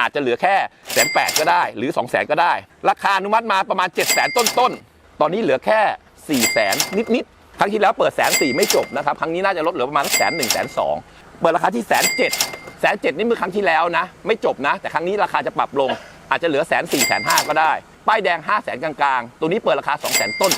อาจจะเหลือแค่แสนแปดก็ได้ หรือ2องแสนก็ได้ ราคาอนุมัติมาประมาณ7จ็ดแสนต้นๆ ตอนนี้เหลือแค่4ี่แสนนิดๆ ครั้งที่แล้วเปิดแสนสี่ไม่จบนะครับ ครั้งนี้น่าจะลดเหลือประมาณแสนหนึ่งแสนสองเปิดราคาที่แสนเจ็ดแสนเจ็ดนี่เมื่อครั้งที่แล้วนะ ไม่จบนะ แต่ครั้งนี้ราคาจะปรับลง อาจจะเหลือแสนสี่แสนห้าก็ได้ ป้ายแดง5 0 0แสนกลางๆ ตัวนี้เปิดราคา2 0 0แสนต้น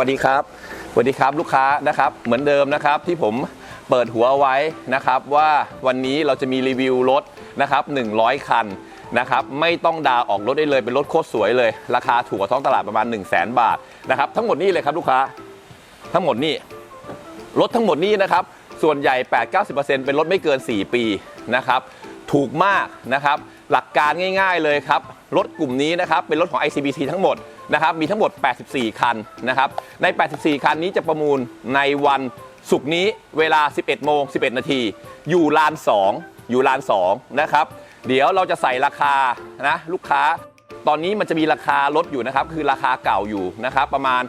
วัสดีครับสวัสดีครับลูกค้านะครับเหมือนเดิมนะครับที่ผมเปิดหัวไว้นะครับว่าวันนี้เราจะมีรีวิวรถนะครับ100 คันนะครับไม่ต้องดาวออกรถได้เลยเป็นรถโคตรสวยเลย ราคาถูกกว่าท้องตลาดประมาณ 1 0 0 0 0แบาทนะครับทั้งหมดนี่เลยครับลูกค้าทั้งหมดนี่รถทั้งหมดนี้นะครับส่วนใหญ่ 8-90%เป็นรถไม่เกิน 4 ปีนะครับถูกมากนะครับ หลักการง่าย ๆเลยครับ รถกลุ่มนี้นะครับเป็นรถของ ICBC ทั้งหมดนะครับมีทั้งหมด 84 คันนะครับใน 84 คันนี้จะประมูลในวันศุกร์นี้เวลา 11 โมง 11 นาที อยู่ลาน 2 อยู่ลาน 2 นะครับ เดี๋ยวเราจะใส่ราคานะลูกค้า ตอนนี้มันจะมีราคารถอยู่นะครับ คือราคาเก่าอยู่นะครับ ประมาณ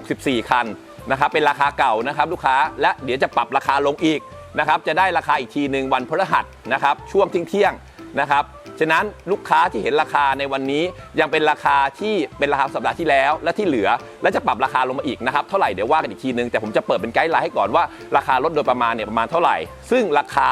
64 คันนะครับ เป็นราคาเก่านะครับลูกค้า และเดี๋ยวจะปรับราคาลงอีกนะครับ จะได้ราคาอีกทีหนึ่งวันพฤหัสนะครับ ช่วงเที่ยง นะครับฉะนั้นลูกค้าที่เห็นราคาในวันนี้ยังเป็นราคาที่เป็นราคาสัปดาห์ที่แล้ว และที่เหลือและจะปรับราคาลงมาอีกนะครับเท่าไหร่เดี๋ยวว่ากันอีกทีนึงแต่ผมจะเปิดเป็นไกด์ไลน์ให้ก่อนว่าราคารถโดยประมาณเนี่ยประมาณเท่าไหร่ ซึ่งราคา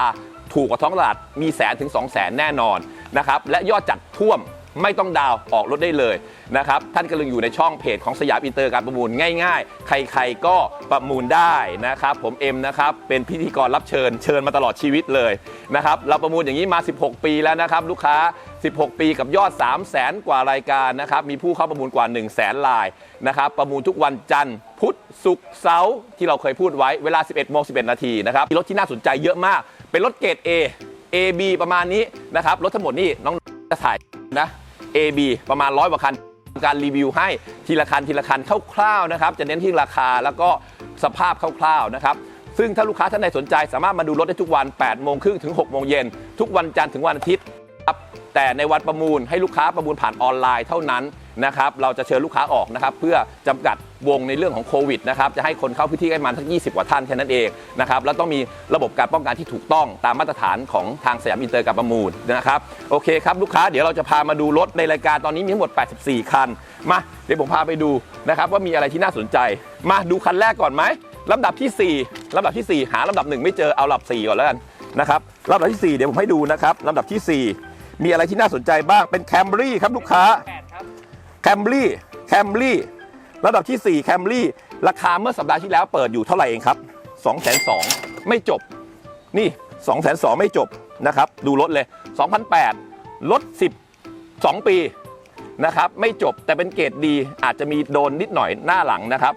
ถูกกว่าท้องตลาดมีแสนถึง2 0 0แสนแน่นอนนะครับและยอดจัดท่วม ไม่ต้องดาวน์ออกรถได้เลยนะครับ ท่านกำลังอยู่ในช่องเพจของสยามอินเตอร์การประมูลง่าย ๆ ใครๆก็ประมูลได้นะครับ ผมเอ็มนะครับ เป็นพิธีกรรับเชิญเชิญมาตลอดชีวิตเลยนะครับ เราประมูลอย่างนี้มา 16 ปีแล้วนะครับ ลูกค้า 16 ปีกับยอด 3 0 0แสนกว่ารายการนะครับ มีผู้เข้าประมูลกว่า 1 0 0 0 0แสนลายนะครับ ประมูลทุกวันจันทร์พุธศุกร์เสาร์ที่เราเคยพูดไว้เวลา 11โมง11 นาทีนะครับมีรถที่น่าสนใจเยอะมาก เป็นรถเกรด A A B ประมาณนี้นะครับรถทั้งหมดนี่น้องจะถ่ายนะ A B ประมาณร้อยกว่าคันการรีวิวให้ทีละคันทีละคันคร่าวๆนะครับ จะเน้นที่ราคาแล้วก็สภาพคร่าวๆนะครับซึ่งถ้าลูกค้าท่านใดสนใจสามารถมาดูรถได้ทุกวัน 8 โมงครึ่งถึง 6 โมงเย็น ทุกวันจันทร์ถึงวันอาทิตย์ครับแต่ในวันประมูลให้ลูกค้าประมูลผ่านออนไลน์เท่านั้น นะครับเราจะเชิญลูกค้าออกนะครับเพื่อจำกัดวงในเรื่องของโควิดนะครับจะให้คนเข้าพื้นที่ให้มันทั้ง 20 กว่าท่านแค่นั้นเองนะครับแล้วต้องมีระบบการป้องกันที่ถูกต้องตามมาตรฐานของทางสยามอินเตอร์การประมูลนะครับโอเคครับลูกค้าเดี๋ยวเราจะพามาดูรถในรายการตอนนี้มีทั้งหมด 84 คัน มาเดี๋ยวผมพาไปดูนะครับว่ามีอะไรที่น่าสนใจ มาดูคันแรกก่อนไหมลำดับทีสี่4ลำดับทีสี่ 4 หาลำดับหนึ่งไม่เจอเอาลำดับสี่ก่อนแล้วกันนะครับลำดับที่สี่เดี๋ยวผมให้ดูนะครับลำดับที่สี่มีอะไรที่น่าสนใจบ้างเป็นแคมรี่ครับลูกค้า แคมรี่แคมรี่ระดับที่4แคมรี่ราคาเมื่อสัปดาห์ที่แล้วเปิดอยู่เท่าไหร่เองครับ2 2 0 0 0ไม่จบ นี่2 2 0 0 0ไม่จบนะครับ ดูรถเลย 2008ลด10 2ปีนะครับ ไม่จบแต่เป็นเกรดดีอาจจะมีโดนนิดหน่อยหน้าหลังนะครับ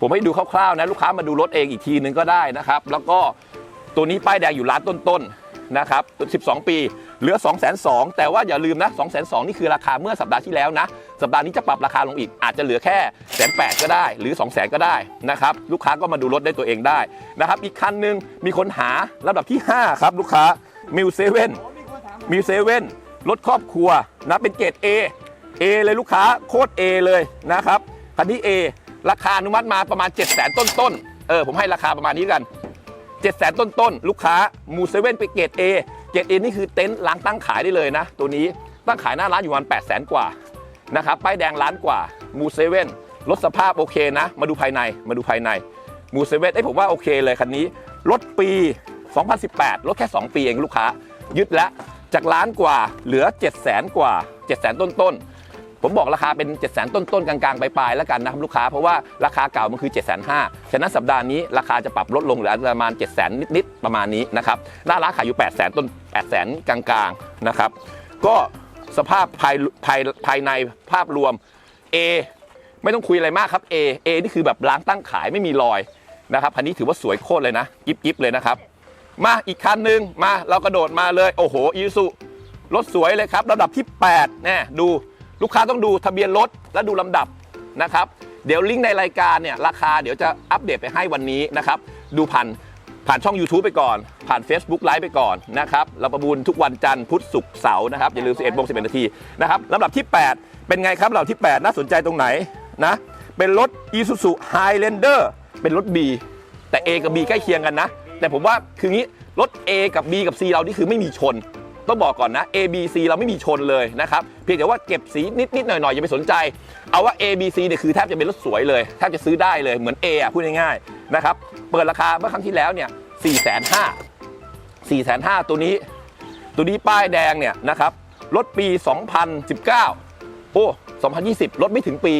ผมให้ดูคร่าวๆนะ ลูกค้ามาดูรถเองอีกทีนึงก็ได้นะครับ แล้วก็ตัวนี้ป้ายแดงอยู่ร้านต้นๆนะครับ 12 ปี เหลือ 2 2 0 0 0แต่ว่าอย่าลืมนะ 2 2 0 0 0นี่คือราคาเมื่อสัปดาห์ที่แล้วนะ สัปดาห์นี้จะปรับราคาลงอีก อาจจะเหลือแค่แสนแปดก็ได้ หรือ2 0 0 0 0 0ก็ได้นะครับลูกค้าก็มาดูรถได้ตัวเองได้นะครับอีกคันหนึงมีคนหาลำดับที่ 5 ครับลูกค้ามิวเซเว่นมิวเซเว่นรถครอบครัวนะเป็นเกรด A A เลยลูกค้าโคตร A เลยนะครับคันนี้ A ราคาอนุมัติมาประมาณ 7 0 0 0 0 0ต้นๆเออผมให้ราคาประมาณนี้กัน7 0 0 0 0 0ต้นๆลูกค้ามูเซเว่นไปเกรด A เกรด A นี่คือเต็นท์ล้างตั้งขายได้เลยนะ ตัวนี้ตั้งขายหน้าร้านอยู่ประมาณ8 0 0 0 0 0 กว่า นะครับป้ายแดงล้านกว่ามูเซเว่นรถสภาพโอเคนะ มาดูภายในมาดูภายในมูเซเว่นไอ้ยผมว่าโอเคเลยคันนี้รถปี 2018 รถแค่ 2 ปีเองลูกค้า ยึดแล้วจากล้านกว่าเหลือ 7 0 0 0 0 0กว่า 7 0 0 0 0 0ต้นๆ ผมบอกราคาเป็น 7 0 0 0 0 0ต้นๆ กลางๆปลายๆแล้วกันนะครับลูกค้าเพราะว่าราคาเก่ามันคือ 7 5 0 0 0ฉะนั้นสัปดาห์นี้ราคาจะปรับลดลงเหลือประมาณ 7 0 0 0 0นิดๆ ประมาณนี้นะครับหน้าร้านขายอยู่ 8 0 0 0 0ต้น 8 0 0 0 0กลางๆ นะครับก็ สภาพภายภายภายในภาพรวม A ไม่ต้องคุยอะไรมากครับ A A นี่คือแบบล้างตั้งขายไม่มีรอยนะครับคันนี้ถือว่าสวยโคตรเลยนะกิ๊บๆเลยนะครับ มาอีกคันหนึ่งมาเรากระโดดมาเลย โอ้โหอีซูรถสวยเลยครับลำดับที่8แน่ดูลูกค้าต้องดูทะเบียนรถและดูลำดับนะครับ เดี๋ยวลิงก์ในรายการเนี่ยราคาเดี๋ยวจะอัปเดตไปให้วันนี้นะครับ ดูผ่าน ผ่านช่อง YouTube ไปก่อน ผ่าน Facebook ไลฟ์ไปก่อนนะครับเราประมูลทุกวันจันทร์พุธศุกร์เสาร์นะครับอย่าลืม 11โมง11นาทีนะครับลำดับที่ 8 เป็นไงครับลำดับที่ 8 น่าสนใจตรงไหนนะเป็นรถ Isuzu Highlander เป็นรถ B แต่ A กับ B ใกล้เคียงกันนะ แต่ผมว่าคืองี้รถ A กับ B กับ C เรานี่คือไม่มีชน ต้องบอกก่อนนะ A B C เราไม่มีชนเลยนะครับเพียงแต่ว่าเก็บสีนิดๆหน่อยๆอย่าไปสนใจ เอาว่า A B C เนี่ยคือแทบจะเป็นรถสวยเลยแทบจะซื้อได้เลยเหมือน A อะพูดง่ายๆนะครับเปิดราคาเมื่อครั้งที่แล้วเนี่ย4 5 0 0 0 4 5 0 0ตัวนี้ ตัวนี้ป้ายแดงเนี่ยนะครับรถปี 2019 โอ้ 2020 รถไม่ถึงปี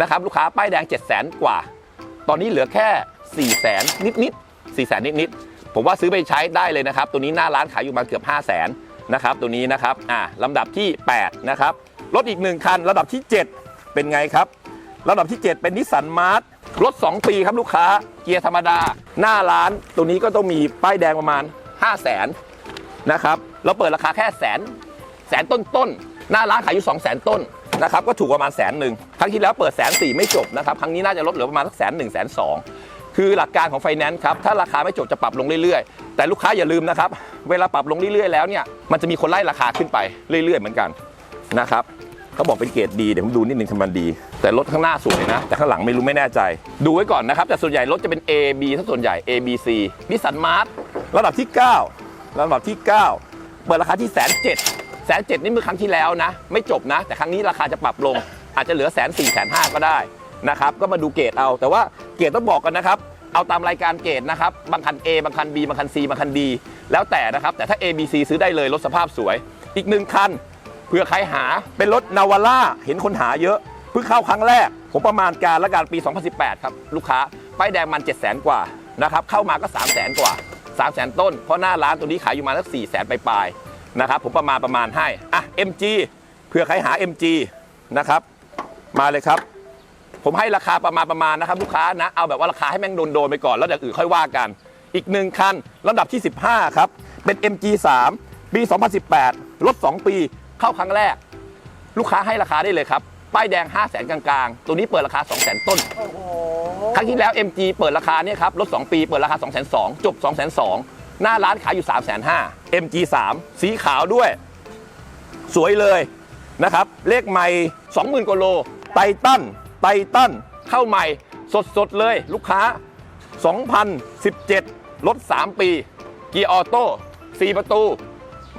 นะครับลูกค้าป้ายแดง 7 0 0 0 0 0 กว่า ตอนนี้เหลือแค่ 4 0 0 0 0 นิดนิดๆ4 0 0 0 0นิดนิดๆผมว่าซื้อไปใช้ได้เลยนะครับ ตัวนี้หน้าร้านขายอยู่มาเกือบ 5 0 0 0 0 นะครับตัวนี้นะครับอ่าลำดับที่ 8 นะครับรถอีก 1 คันลำดับที่ 7 เป็นไงครับลำดับที่ 7 เป็นนิสสันมาร์ทรถ 2 ปีครับลูกค้าเกียร์ธรรมดา หน้าร้านตัวนี้ก็ต้องมีป้ายแดงประมาณ 5 0 0 0 0นนะครับเราเปิดราคาแค่แสนแสนต้นต้นหน้าร้านขายอยู่2 0 0 0 0 0ต้นนะครับก็ถูกประมาณแสนหนึ่งครั้งที่แล้วเปิดแสนสี่ไม่จบนะครับครั้งนี้น่าจะลดเหลือประมาณสักแสนหนึ่งแสนสอง คือหลักการของไฟแนนซ์ครับ ถ้าราคาไม่จบจะปรับลงเรื่อยๆ แต่ลูกค้าอย่าลืมนะครับ เวลาปรับลงเรื่อยๆ แล้วเนี่ย มันจะมีคนไล่ราคาขึ้นไปเรื่อยๆ เหมือนกันนะครับเขาบอกเป็นเกรดดี เดี๋ยวผมดูนิดนึงทำมันดี แต่รถข้างหน้าสวยนะ แต่ข้างหลังไม่รู้ไม่แน่ใจ ดูไว้ก่อนนะครับ แต่ส่วนใหญ่รถจะเป็น A B ถ้าส่วนใหญ่ A B C นิสสันมาร์ทระดับที่9ลำดับที่ 9 เปิดราคาที่แสนเจ็ดแสนเจ็ดนี่เมื่อครั้งที่แล้วนะ ไม่จบนะ แต่ครั้งนี้ราคาจะปรับลง อาจจะเหลือแสนสี่แสนห้าก็ได้ นะครับก็มาดูเกรดเอา แต่ว่าเกรดต้องบอกกันนะครับเอาตามรายการเกรดนะครับบางคัน A บางคัน B บางคัน C บางคัน D แล้วแต่นะครับแต่ถ้า A B C ซื้อได้เลยรถสภาพสวย อีกหนึ่งคันเผื่อใครหาเป็นรถนาวาร่าเห็นคนหาเยอะเพิ่งเข้าครั้งแรก ผมประมาณการและการปี 2018 ครับลูกค้าป้ายแดงมัน 7 0 0 0 0 0กว่านะครับเข้ามาก็ 3 0 0 0 0 0 กว่า 3 0 0 0 0 ต้น เพราะหน้าร้านตัวนี้ขายอยู่มาสัก4 0 0 0 0 0ปลายๆนะครับผมประมาณประมาณให้อะ MG เผื่อใครหา MG นะครับมาเลยครับ ผมให้ราคาประมาณประมาณนะครับลูกค้านะ เอาแบบว่าราคาให้แม่งโดนๆไปก่อน แล้วอย่างอื่นค่อยว่ากัน อีกหนึ่งคันลำดับที่ 15 ครับ เป็น MG3 ปี 2018 รถ 2 ปี เข้าครั้งแรก ลูกค้าให้ราคาได้เลยครับ ป้ายแดง 5 0 0 0 0 0กลางๆ ตัวนี้เปิดราคา 2 0 0 0 0 0 ต้นโอ้โหครั้งที่แล้ว MG เปิดราคาเนี่ยครับ รถ 2 ปี เปิดราคา 2 2 0 0 0จบ 2 2 0 0หน้าร้านขายอยู่ 3 5 0 0 0 MG 3 สีขาวด้วย สวยเลยนะครับ เลขใหม่ 20,000กว่าโล ไททัน ไททันเข้าใหม่สดๆเลยลูกค้า 2017รถ3ปี เกียร์ออโต้ 4 ประตู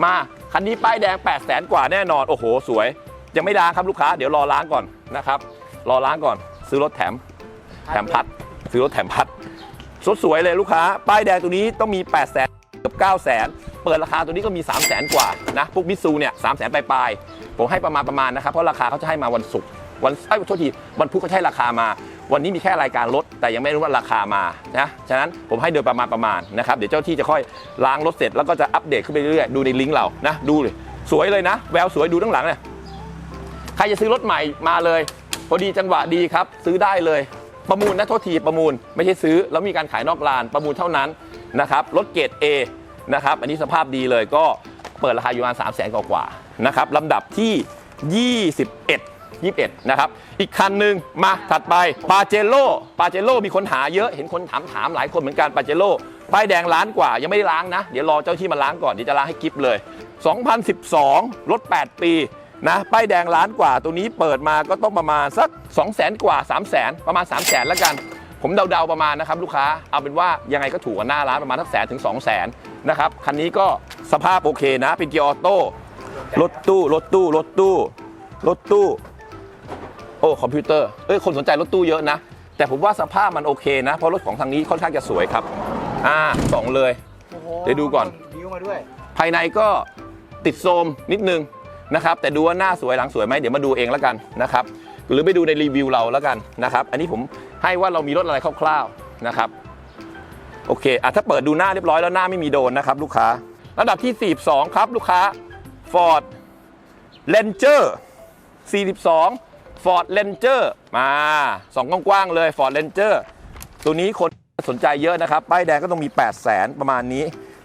มาคันนี้ป้ายแดง 8 0 0แสนกว่าแน่นอน โอ้โห สวย ยังไม่ล้างครับลูกค้า เดี๋ยวรอล้างก่อนนะครับ รอล้างก่อน ซื้อรถแถม แถมพัด ซื้อรถแถมพัด สดสวยเลยลูกค้า ป้ายแดงตัวนี้ต้องมี 8 0 0แสนเกือบ 9 0 0แสนเปิดราคาตัวนี้ก็มี 3 0 0แสนกว่านะ พวกมิซูเนี่ย3 0 0แสนปลายๆผมให้ประมาณประมาณนะครับ เพราะราคาเขาจะให้มาวันศุกร์ วันเอ้ยโทษทีวันพุธเขาให้ราคามา วันนี้มีแค่รายการลดแต่ยังไม่รู้ว่าราคามานะฉะนั้นผมให้โดยประมาณประมาณนะครับเดี๋ยวเจ้าที่จะค่อยล้างรถเสร็จแล้วก็จะอัปเดตขึ้นไปเรื่อยๆดูในลิงก์เรานะดูเลยสวยเลยนะ แววสวยดูทั้างหลังเนี่ยใครจะซื้อรถใหม่มาเลย พอดีจังหวะดีครับ ซื้อได้เลย ประมูลนะโทษทีประมูล ไม่ใช่ซื้อ แล้วมีการขายนอกลานประมูลเท่านั้นนะครับรถเกรด A นะครับอันนี้สภาพดีเลยก็เปิดราคาอยู่ประมาณ3 0 0แสนกว่าๆนะครับลำดับที่ 21 21 นะครับ อีกคันหนึ่งมาถัดไปปาเจโร่ปาเจโร่มีคนหาเยอะเห็นคนถามถามหลายคนเหมือนกันปาเจโร่ป้ายแดงล้านกว่ายังไม่ได้ล้างนะ เดี๋ยวรอเจ้าที่มาล้างก่อนเดี๋ยวจะล้างให้กิฟเลย 2012 รถ 8 ปีนะป้ายแดงล้านกว่าตัวนี้เปิดมาก็ต้องประมาณสัก 2 0 0 0 0 0กว่า 3 0 0 0 0 0ประมาณ 3 0 0 0 0 0แล้วกัน ผมเดาๆประมาณนะครับลูกค้าเอาเป็นว่ายังไงก็ถูกกว่าหน้าร้านประมาณสักแสนถึง 2 0 0 0 0 0นะครับคันนี้ก็สภาพโอเคนะ เป็นเกียร์ออโต้รถตู้รถตู้รถตู้รถตู้ โอ้คอมพิวเตอร์เอ้ยคนสนใจรถตู้เยอะนะ แต่ผมว่าสภาพมันโอเคนะ เพราะรถของทางนี้ค่อนข้างจะสวยครับ อ่าสองเลย โอ้โหเดี๋ยวดูก่อน บิ้วมาด้วย ภายในก็ติดโทรมนิดนึงนะครับแต่ดูว่าหน้าสวยหลังสวยไหมเดี๋ยวมาดูเองแล้วกันนะครับหรือไปดูในรีวิวเราแล้วกันนะครับอันนี้ผมให้ว่าเรามีรถอะไรคร่าวๆนะครับโอเคอะถ้าเปิดดูหน้าเรียบร้อยแล้วหน้าไม่มีโดนนะครับลูกค้าระดับที่ 42 ครับลูกค้า Ford Ranger 42 Ford Ranger มาสองกว้างๆเลย Ford Ranger ตัวนี้คนสนใจเยอะนะครับ ป้ายแดงก็ต้องมี 8 0 0แสนประมาณนี้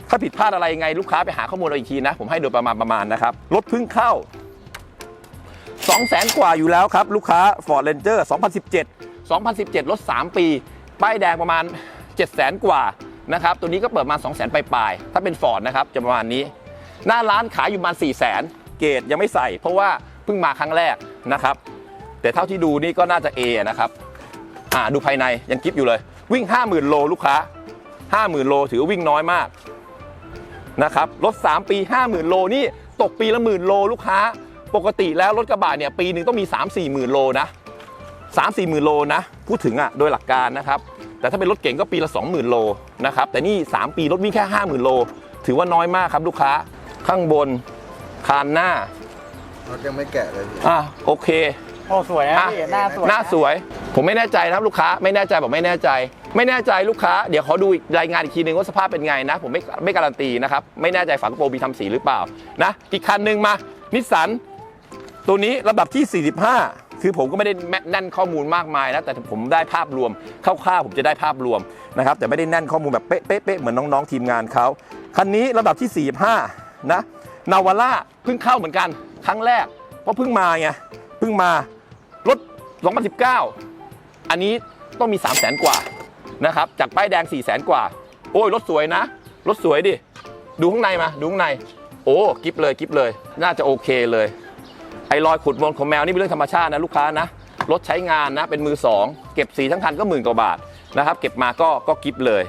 ถ้าผิดพลาดอะไรยังไงลูกค้าไปหาข้อมูลเราอีกทีนะ ผมให้โดยประมาณประมาณนะครับ รถพิ่งเข้า 2 0 0แสนกว่าอยู่แล้วครับ ลูกค้า Ford Ranger 2017 2017 รถ 3 ปี ป้ายแดงประมาณ 7 0 0แสนกว่านะครับ ตัวนี้ก็เปิดมา 2 0 0 0 0 0ปลายๆ ถ้าเป็นฟอร์ดนะครับจะประมาณนี้ หน้าร้านขายอยู่ประมาณ 4 0 0 0 0 0เกรดยังไม่ใส่ เพราะว่าเพิ่งมาครั้งแรกนะครับ แต่เท่าที่ดูนี่ก็น่าจะ A นะครับอ่าดูภายในยังกิฟอยู่เลย วิ่ง 50,000 โลลูกค้า 50,000 โลถือว่าวิ่งน้อยมากนะครับรถ 3 ปี 50,000 โลนี่ตกปีละหมื่นโลลูกค้า ปกติแล้วรถกระบะเนี่ยปีหนึ่งต้องมี 3-4 หมื่นโลนะ3 4หมื่นโลนะพูดถึงอะโดยหลักการนะครับแต่ถ้าเป็นรถเก๋งก็ปีละ 20,000 โลนะครับแต่นี่ 3 ปีรถวิ่งแค่ 50,000 โล ถือว่าน้อยมากครับลูกค้าข้างบนคานหน้ารถยังไม่แกะเลยพี่อะโอเค โอ้สวยนะอะพี่หน้าสวยหน้าสวย ผมไม่แน่ใจนะครับลูกค้าไม่แน่ใจบอกไม่แน่ใจ ไม่แน่ใจลูกค้าเดี๋ยวขอดูอีกรายงานอีกทีนึงว่าสภาพเป็นไงนะ ผมไม่ไม่การันตีนะครับไม่แน่ใจฝากระโปรงมีทำสีหรือเปล่านะอีกคันหนึ่งมานิสสันตัวนี้ลำดับที่ 45 คือผมก็ไม่ได้แน่นข้อมูลมากมายนะแต่ผมได้ภาพรวมคร่าวๆผมจะได้ภาพรวมนะครับแต่ไม่ได้แน่นข้อมูลแบบเป๊ะๆๆเหมือนน้องๆทีมงานเขาคันนี้ลำดับที่ 45 นะนาวาร่าเพิ่งเข้าเหมือนกันครั้งแรก เพราะเพิ่งมาไงเพิ่งมารถ 2019 อันนี้ต้องมี 3 0 0แสนกว่านะครับ จากป้ายแดง 4 0 0แสนกว่า โอ้ยรถสวยนะ รถสวยดิ ดูข้างในมา ดูข้างใน โอ้กิฟเลยกิฟเลย น่าจะโอเคเลย ไอรอยขุดมนของแมวนี่เป็นเรื่องธรรมชาตินะลูกค้านะ รถใช้งานนะ เป็นมือสองเก็บสีทั้งคันก็หมื่นกว่าบาทนะครับ เก็บมาก็ก็กิฟเลย